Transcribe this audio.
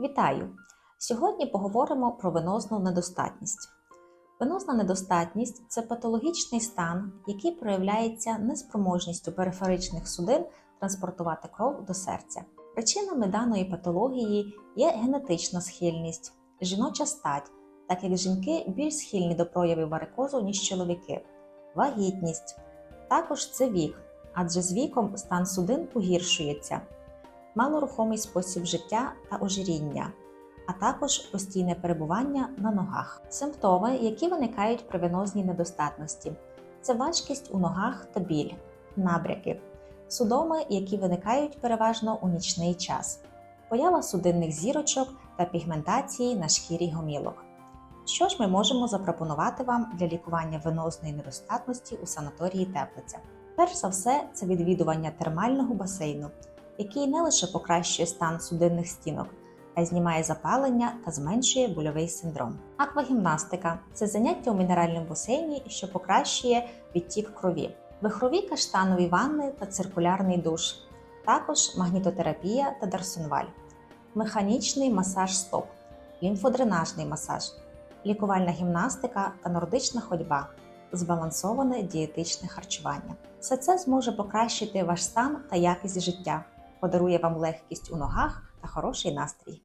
Вітаю! Сьогодні поговоримо про венозну недостатність. Венозна недостатність це патологічний стан, який проявляється неспроможністю периферичних судин транспортувати кров до серця. Причинами даної патології є генетична схильність, жіноча стать, так як жінки більш схильні до проявів варикозу, ніж чоловіки, вагітність. Також це вік, адже з віком стан судин погіршується, малорухомий спосіб життя та ожиріння, а також постійне перебування на ногах. Симптоми, які виникають при венозній недостатності, це важкість у ногах та біль, набряки, судоми, які виникають переважно у нічний час, поява судинних зірочок та пігментації на шкірі гомілок. Що ж ми можемо запропонувати вам для лікування венозної недостатності у санаторії Теплиця? Перш за все, це відвідування термального басейну, який не лише покращує стан судинних стінок, а й знімає запалення та зменшує больовий синдром. Аквагімнастика це заняття у мінеральному басейні, що покращує відтік крові, вихрові каштанові ванни та циркулярний душ, також магнітотерапія та дарсонваль, механічний масаж стоп, лімфодренажний масаж, лікувальна гімнастика та нордична ходьба, збалансоване дієтичне харчування. Все це зможе покращити ваш стан та якість життя, подарує вам легкість у ногах та хороший настрій.